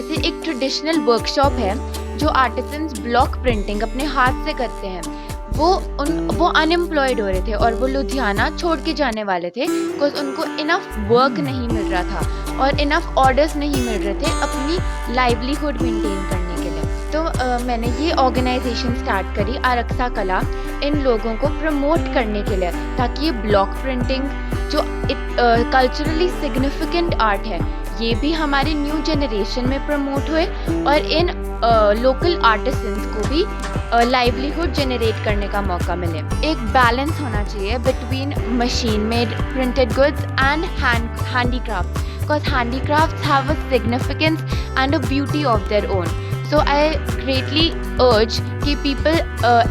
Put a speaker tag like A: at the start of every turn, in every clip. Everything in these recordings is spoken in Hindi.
A: ऐसे एक ट्रेडिशनल वर्कशॉप है जो आर्टिसंस ब्लॉक प्रिंटिंग अपने हाथ से करते हैं। वो उन वो अनएम्प्लॉयड हो रहे थे और वो लुधियाना छोड़ के जाने वाले थे बिकॉज़ उनको इनफ वर्क नहीं मिल रहा था और इनफ ऑर्डर्स नहीं मिल रहे थे अपनी लाइवलीहुड मेंटेन करने के लिए। तो अ, मैंने ये ऑर्गेनाइजेशन स्टार्ट करी आरक्षा कला इन लोगों को प्रमोट करने के लिए ताकि ये ब्लॉक प्रिंटिंग जो कल्चरली सिग्निफिकेंट आर्ट है ये भी हमारे न्यू जनरेशन में प्रमोट हुए और इन लोकल आर्टिसंस को भी लाइवलीहुड जनरेट करने का मौका मिले। एक बैलेंस होना चाहिए between machine made printed goods and hand handicraft because handicrafts have a significance and a beauty of their own so I greatly urge कि पीपल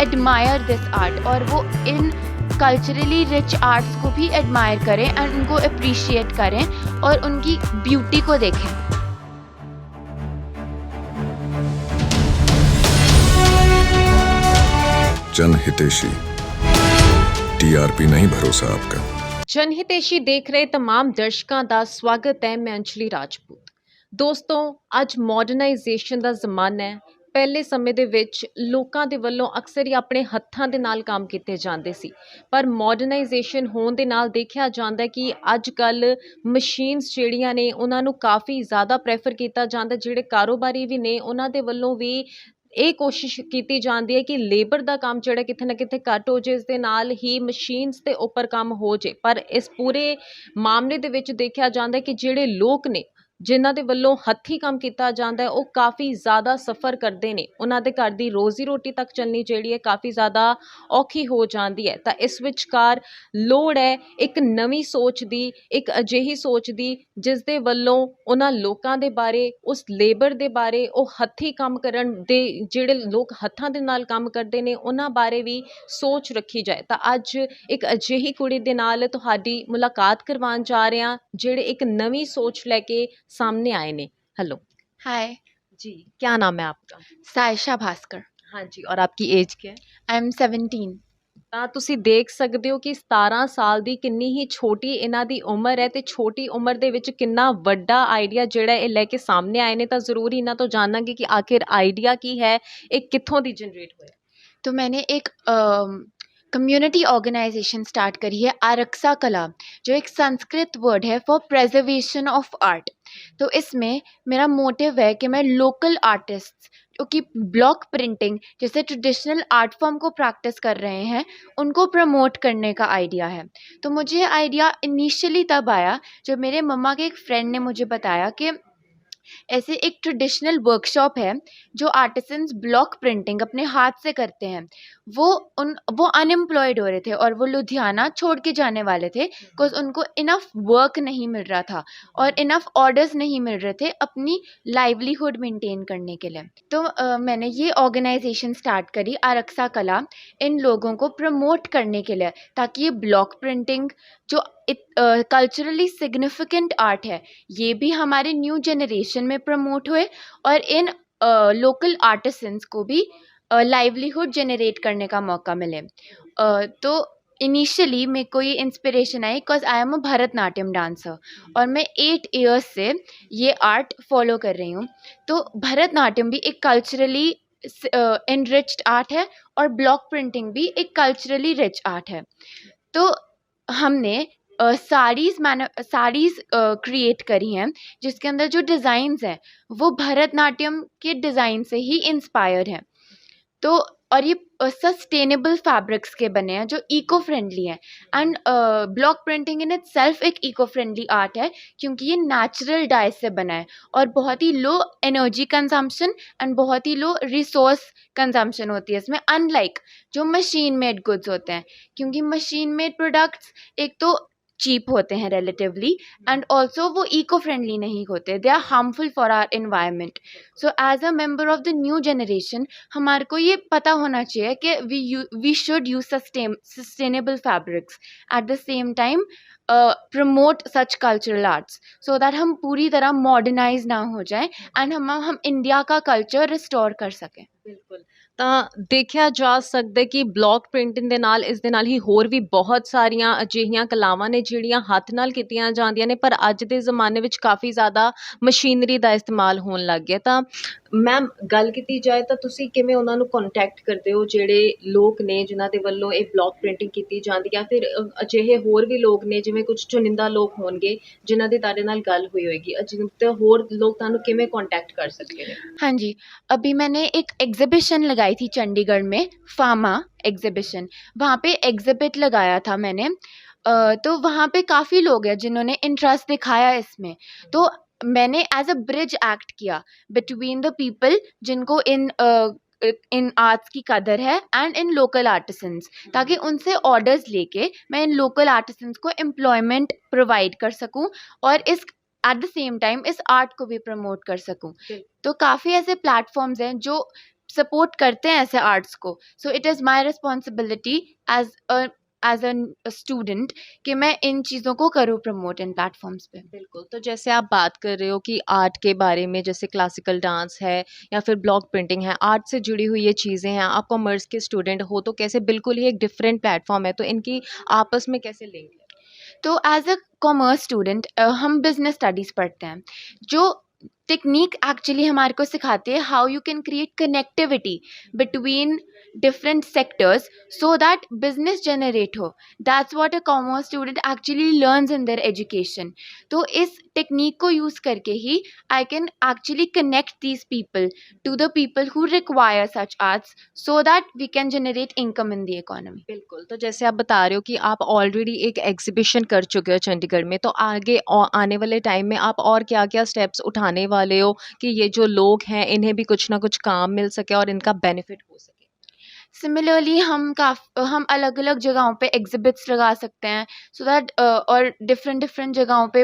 A: एडमायर दिस आर्ट और वो इन कल्चरली रिच आर्ट्स को भी एडमायर करें एंड उनको अप्रिशिएट करें और उनकी ब्यूटी को देखें
B: जन हितेशी टीआरपी नहीं भरोसा आपका
C: ਜਨਹਿਤੇਸ਼ੀ ਦੇਖ ਰਹੇ तमाम ਦਰਸ਼ਕਾਂ ਦਾ ਸਵਾਗਤ ਹੈ ਮੈਂ ਅੰਜਲੀ ਰਾਜਪੂਤ ਦੋਸਤੋ ਅੱਜ ਮਾਡਰਨਾਈਜੇਸ਼ਨ ਦਾ ਜ਼ਮਾਨਾ ਹੈ ਪਹਿਲੇ ਸਮੇਂ ਦੇ ਵਿੱਚ ਲੋਕਾਂ ਦੇ ਵੱਲੋਂ ਅਕਸਰ ਹੀ ਆਪਣੇ ਹੱਥਾਂ ਦੇ ਨਾਲ ਕੰਮ ਕੀਤੇ ਜਾਂਦੇ ਸੀ। ਪਰ ਮਾਡਰਨਾਈਜੇਸ਼ਨ ਹੋਣ ਦੇ ਨਾਲ ਦੇਖਿਆ ਜਾਂਦਾ ਕਿ ਅੱਜ ਕੱਲ ਮਸ਼ੀਨਸ ਜਿਹੜੀਆਂ ਨੇ, ਉਹਨਾਂ ਨੂੰ ਕਾਫੀ ਜ਼ਿਆਦਾ ਪ੍ਰੈਫਰ ਕੀਤਾ ਜਾਂਦਾ, ਜਿਹੜੇ ਕਾਰੋਬਾਰੀ ਵੀ ਨੇ, ਉਹਨਾਂ ਦੇ ਵੱਲੋਂ ਵੀ ਇਹ ਕੋਸ਼ਿਸ਼ ਕੀਤੀ ਜਾਂਦੀ ਹੈ ਕਿ ਲੇਬਰ ਦਾ ਕੰਮ ਜਿਹੜਾ ਕਿਤੇ ਨਾ ਕਿਤੇ ਘੱਟ ਹੋ ਜੇ ਇਸ ਦੇ ਨਾਲ ਹੀ ਮਸ਼ੀਨਸ ਦੇ ਉੱਪਰ ਕੰਮ ਹੋ ਜੇ ਪਰ ਇਸ ਪੂਰੇ ਮਾਮਲੇ ਦੇ ਵਿੱਚ ਦੇਖਿਆ ਜਾਂਦਾ ਕਿ ਜਿਹੜੇ ਲੋਕ ਨੇ ਜਿਨ੍ਹਾਂ ਦੇ ਵੱਲੋਂ ਹੱਥੀਂ ਕੰਮ ਕੀਤਾ ਜਾਂਦਾ ਹੈ, ਉਹ ਕਾਫੀ ਜ਼ਿਆਦਾ ਸਫਰ ਕਰਦੇ ਨੇ। ਉਹਨਾਂ ਦੇ ਘਰ ਦੀ ਰੋਜ਼ੀ ਰੋਟੀ ਤੱਕ ਚੱਲਣੀ ਜਿਹੜੀ ਹੈ, ਕਾਫੀ ਜ਼ਿਆਦਾ ਔਖੀ ਹੋ ਜਾਂਦੀ ਹੈ। ਤਾਂ ਇਸ ਵਿਚਕਾਰ ਲੋੜ ਹੈ ਇੱਕ ਨਵੀਂ ਸੋਚ ਦੀ, ਇੱਕ ਅਜਿਹੀ ਸੋਚ ਦੀ, ਜਿਸ ਦੇ ਵੱਲੋਂ ਉਹਨਾਂ ਲੋਕਾਂ ਦੇ ਬਾਰੇ, ਉਸ ਲੇਬਰ ਦੇ ਬਾਰੇ, ਉਹ ਹੱਥੀਂ ਕੰਮ ਕਰਨ ਦੇ, ਜਿਹੜੇ ਲੋਕ ਹੱਥਾਂ ਦੇ ਨਾਲ ਕੰਮ ਕਰਦੇ ਨੇ, ਉਹਨਾਂ ਬਾਰੇ ਵੀ ਸੋਚ ਰੱਖੀ ਜਾਏ। ਤਾਂ ਅੱਜ ਇੱਕ ਅਜਿਹੀ ਕੁੜੀ ਦੇ ਨਾਲ ਤੁਹਾਡੀ ਮੁਲਾਕਾਤ ਕਰਵਾਉਣ ਜਾ ਰਹੇ ਹਾਂ, ਜਿਹੜੇ ਇੱਕ ਨਵੀਂ ਸੋਚ ਲੈ ਕੇ ਸਾਹਮਣੇ ਆਏ ਨੇ ਹੈਲੋ
A: हाय
C: जी क्या नाम है आपका
A: सायशा भास्कर
C: हाँ जी और आपकी एज क्या है
A: आई एम 17
C: ਤਾਂ ਤੁਸੀਂ ਦੇਖ ਸਕਦੇ ਹੋ ਕਿ 17 ਸਾਲ ਦੀ ਕਿੰਨੀ ਹੀ ਛੋਟੀ ਇਹਨਾਂ ਦੀ ਉਮਰ ਹੈ ਤੇ ਛੋਟੀ ਉਮਰ ਦੇ ਵਿੱਚ ਕਿੰਨਾ ਵੱਡਾ ਆਈਡੀਆ ਜਿਹੜਾ ਇਹ ਲੈ ਕੇ ਸਾਹਮਣੇ ਆਏ ਨੇ ਤਾਂ ਜ਼ਰੂਰ ਇਹਨਾਂ ਤੋਂ ਜਾਣਾਂਗੇ ਕਿ ਆਖਿਰ ਆਈਡੀਆ ਕੀ ਹੈ ਇਹ ਕਿੱਥੋਂ ਦੀ ਜਨਰੇਟ ਹੋਇਆ
A: तो मैंने एक कम्युनिटी ऑर्गेनाइजेशन स्टार्ट करी है आरक्सा कला जो एक संस्कृत वर्ड है फॉर प्रेजर्वेशन ऑफ आर्ट तो इसमें मेरा मोटिव है कि मैं लोकल आर्टिस्ट जो कि ब्लॉक प्रिंटिंग जैसे ट्रेडिशनल आर्ट फॉर्म को प्रैक्टिस कर रहे हैं, उनको प्रमोट करने का आइडिया है। तो मुझे आइडिया इनिशियली तब आया जब मेरे मम्मा के एक फ्रेंड ने मुझे बताया कि ऐसे एक ट्रेडिशनल वर्कशॉप है जो आर्टिसंस ब्लॉक प्रिंटिंग अपने हाथ से करते हैं। वो उन वो अनएम्प्लॉयड हो रहे थे और वो लुधियाना छोड़ के जाने वाले थे बिकॉज़ उनको इनफ वर्क नहीं मिल रहा था और इनफ ऑर्डर्स नहीं मिल रहे थे अपनी लाइवलीहुड मेंटेन करने के लिए। तो अ, मैंने ये ऑर्गेनाइजेशन स्टार्ट करी आरक्सा कला इन लोगों को प्रमोट करने के लिए ताकि ये ब्लॉक प्रिंटिंग जो कल्चरली सिग्निफिकेंट आर्ट है। ये भी हमारे न्यू जनरेशन में प्रमोट हुए और इन लोकल आर्टिसंस को भी लाइवलीहुड जनरेट करने का मौका मिले। अ, तो इनिशियली मेरे को ये inspiration I because I am a Bharatanatyam dancer और मैं एट ईयर्स से ये आर्ट फॉलो कर रही हूँ। तो भरतनाट्यम भी एक कल्चरली इनरिच्ड आर्ट है और ब्लॉक प्रिंटिंग भी एक कल्चरली रिच आर्ट है। तो हमने साड़ीज़ मैन, साड़ीज़ क्रिएट करी हैं, जिसके अंदर जो डिज़ाइंस हैं, वो भरतनाट्यम के डिज़ाइन से ही इंस्पायर हैं। तो और ये सस्टेनेबल फैब्रिक्स के बने हैं, जो इको फ्रेंडली हैं। And block printing in itself एक इको फ्रेंडली आर्ट है, क्योंकि ये नेचुरल डाई से बना है। और बहुत ही लो एनर्जी कंजम्पशन एंड बहुत ही लो रिसोर्स कंजम्पशन होती है इसमें अनलाइक जो मशीन मेड गुड्स होते हैं। क्योंकि मशीन मेड प्रोडक्ट्स एक तो चीप होते हैं रिलेटिवली एंड ऑल्सो वो इको फ्रेंडली नहीं होते they are harmful for our environment so as a member of the new generation हमारे को ये पता होना चाहिए कि we we should use sustain sustainable fabrics at the same time promote such cultural arts so that हम पूरी तरह मॉडर्नाइज ना हो जाए एंड हम हम इंडिया का कल्चर रिस्टोर कर सकें।
C: ਬਿਲਕੁਲ। ਤਾਂ ਦੇਖਿਆ ਜਾ ਸਕਦਾ ਕਿ ਬਲੌਕ ਪ੍ਰਿੰਟਿੰਗ ਦੇ ਨਾਲ, ਇਸ ਦੇ ਨਾਲ ਹੀ ਹੋਰ ਵੀ ਬਹੁਤ ਸਾਰੀਆਂ ਅਜਿਹੀਆਂ ਕਲਾਵਾਂ ਨੇ ਜਿਹੜੀਆਂ ਹੱਥ ਨਾਲ ਕੀਤੀਆਂ ਜਾਂਦੀਆਂ ਨੇ, ਪਰ ਅੱਜ ਦੇ ਜ਼ਮਾਨੇ ਵਿੱਚ ਕਾਫੀ ਜ਼ਿਆਦਾ ਮਸ਼ੀਨਰੀ ਦਾ ਇਸਤੇਮਾਲ ਹੋਣ ਲੱਗ ਗਿਆ। ਤਾਂ ਮੈਮ ਗੱਲ ਕੀਤੀ ਜਾਏ ਤਾਂ ਤੁਸੀਂ ਕਿਵੇਂ ਉਹਨਾਂ ਨੂੰ ਕੰਟੈਕਟ ਕਰਦੇ ਹੋ? ਜਿਹੜੇ ਲੋਕ ਨੇ ਜਿਨ੍ਹਾਂ ਦੇ ਵੱਲੋਂ ਇਹ ਬਲੌਕ ਪ੍ਰਿੰਟਿੰਗ ਕੀਤੀ ਜਾਂਦੀ ਹੈ ਫਿਰ ਅਜਿਹੇ ਹੋਰ ਵੀ ਲੋਕ ਨੇ ਜਿਵੇਂ ਕੁਝ ਚੁਣਿੰਦਾ ਲੋਕ ਹੋਣਗੇ ਜਿਨ੍ਹਾਂ ਦੀ ਤੁਹਾਡੇ ਨਾਲ ਗੱਲ ਹੋਈ ਹੋਏਗੀ। ਅਜਿਹੇ ਹੋਰ ਲੋਕ ਤੁਹਾਨੂੰ ਕਿਵੇਂ ਕੰਟੈਕਟ ਕਰ ਸਕਦੇ ਨੇ
A: हाँ जी अभी मैंने एक एग्जिबिशन लगाई थी चंडीगढ़ में फामा एग्जिबिशन वहाँ पे एग्जिबिट लगाया था मैंने अ, तो वहाँ पे काफ़ी लोग हैं जिन्होंने इंटरेस्ट दिखाया इसमें तो मैंने एज अ ब्रिज एक्ट किया बिटवीन द पीपल जिनको इन इन आर्ट्स की कदर है एंड इन लोकल आर्टिसंस ताकि उनसे ऑर्डर्स लेके मैं इन लोकल आर्टिसंस को एम्प्लॉयमेंट प्रोवाइड कर सकूँ और इस एट द सेम टाइम इस आर्ट को भी प्रमोट कर सकूँ। तो काफ़ी ऐसे प्लेटफॉर्म्स हैं जो सपोर्ट करते हैं ऐसे आर्ट्स को so it is my responsibility as as a student कि मैं इन चीज़ों को करूँ प्रमोट इन प्लेटफॉर्म्स पे।
C: बिल्कुल तो जैसे आप बात कर रहे हो कि आर्ट के बारे में जैसे क्लासिकल डांस है या फिर ब्लॉक प्रिंटिंग है आर्ट से जुड़ी हुई ये चीज़ें हैं आप कॉमर्स के स्टूडेंट हो तो कैसे बिल्कुल ही एक डिफरेंट प्लेटफॉर्म है तो इनकी आपस में कैसे लिंक है?
A: तो एज अ कॉमर्स स्टूडेंट हम बिज़नेस स्टडीज़ पढ़ते हैं जो टेक्निक एक्चुअली हमारे को सिखाती है how you can create connectivity between different sectors so that business generate हो that's what a commerce student actually learns in their education तो इस टेक्निक को यूज़ करके ही I can actually connect these people to the people who require such arts so that we can generate income in the economy
C: बिल्कुल तो जैसे आप बता रहे हो कि आप ऑलरेडी एक एग्जीबिशन कर चुके हो चंडीगढ़ में तो आगे आने वाले टाइम में आप और क्या क्या स्टेप्स उठाने वाले हो कि ये जो लोग हैं, इन्हें भी कुछ ना कुछ काम मिल सके और इनका बेनिफिट हो सके?
A: सिमिलरली हम काफ़, हम अलग अलग जगहों पे एग्जिबिट्स लगा सकते हैं सो so दैट और डिफरेंट डिफरेंट जगहों पे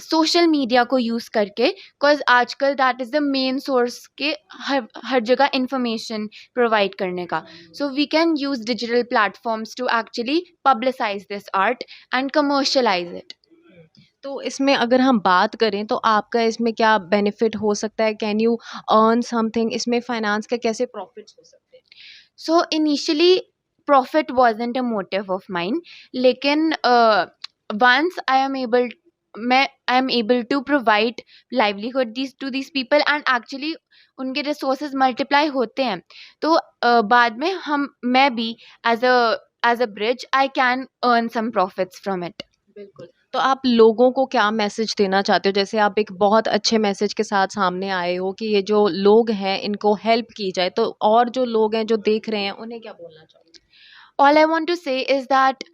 A: सोशल मीडिया को यूज़ करके बिकॉज़ आजकल that is the main source के हर हर जगह इंफॉर्मेशन प्रोवाइड करने का। So we can use digital platforms to actually publicise this art and commercialise it
C: तो इसमें अगर हम बात करें तो आपका इसमें क्या बेनिफिट हो सकता है? कैन यू अर्न समथिंग इसमें फाइनेंस का कैसे प्रॉफिट्स हो सकते हैं?
A: So initially profit wasn't a motive of mine लेकिन वंस आई एम एबल मैं I am able to provide livelihood this to this people and actually उनके रिसोर्सेज मल्टीप्लाई होते हैं। तो uh, बाद में हम मैं भी as a as a bridge I can earn some profits from it
C: बिल्कुल। तो आप लोगों को क्या मैसेज देना चाहते हो? जैसे आप एक बहुत अच्छे मैसेज के साथ सामने आए हो कि ये जो लोग हैं इनको हेल्प की जाए तो और जो लोग हैं जो देख रहे हैं उन्हें क्या बोलना चाहोगे?
A: All I want to say is that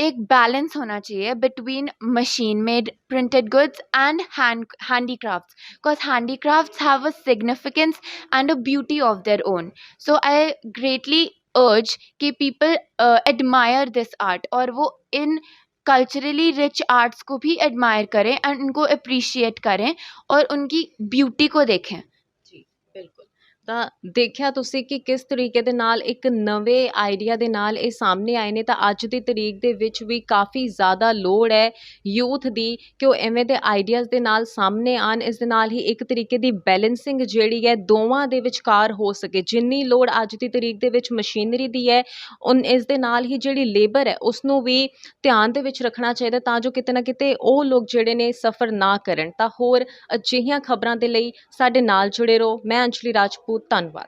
A: एक बैलेंस होना चाहिए between machine made printed goods and hand handicrafts because handicrafts have a significance and a beauty of their own. So i greatly urge कि uh, admire this art और वो इन कल्चरली रिच आर्ट्स को भी एडमायर करें एंड उनको अप्रीशिएट करें और उनकी ब्यूटी को देखें।
C: ਤਾਂ ਦੇਖਿਆ ਤੁਸੀਂ ਕਿ ਕਿਸ ਤਰੀਕੇ ਦੇ ਨਾਲ ਇੱਕ ਨਵੇਂ ਆਈਡੀਆ ਦੇ ਨਾਲ ਇਹ ਸਾਹਮਣੇ ਆਏ ਨੇ, ਤਾਂ ਅੱਜ ਦੀ ਤਰੀਕ ਦੇ ਵਿੱਚ ਵੀ ਕਾਫੀ ਜ਼ਿਆਦਾ ਲੋੜ ਹੈ ਯੂਥ ਦੀ ਕਿ ਉਹ ਐਵੇਂ ਦੇ ਆਈਡੀਆਜ਼ ਦੇ ਨਾਲ ਸਾਹਮਣੇ ਆਣ ਇਸ ਦੇ ਨਾਲ ਹੀ ਇੱਕ ਤਰੀਕੇ ਦੀ ਬੈਲੈਂਸਿੰਗ ਜਿਹੜੀ ਹੈ ਦੋਵਾਂ ਦੇ ਵਿਚਕਾਰ ਹੋ ਸਕੇ। ਜਿੰਨੀ ਲੋੜ ਅੱਜ ਦੀ ਤਰੀਕ ਦੇ ਵਿੱਚ ਮਸ਼ੀਨਰੀ ਦੀ ਹੈ, ਉਨ, ਇਸ ਦੇ ਨਾਲ ਹੀ ਜਿਹੜੀ ਲੇਬਰ ਹੈ ਉਸ ਨੂੰ ਵੀ ਧਿਆਨ ਦੇ ਵਿੱਚ ਰੱਖਣਾ ਚਾਹੀਦਾ ਤਾਂ ਜੋ ਕਿਤੇ ਨਾ ਕਿਤੇ ਉਹ ਲੋਕ ਜਿਹੜੇ ਨੇ ਸਫਰ ਨਾ ਕਰਨ। ਤਾਂ ਹੋਰ ਅਜਿਹੀਆਂ ਖਬਰਾਂ ਦੇ ਲਈ ਸਾਡੇ ਨਾਲ ਜੁੜੇ ਰਹੋ। ਮੈਂ ਅੰਜਲੀ ਰਾਜਪੂਤ ਧੰਨਵਾਦ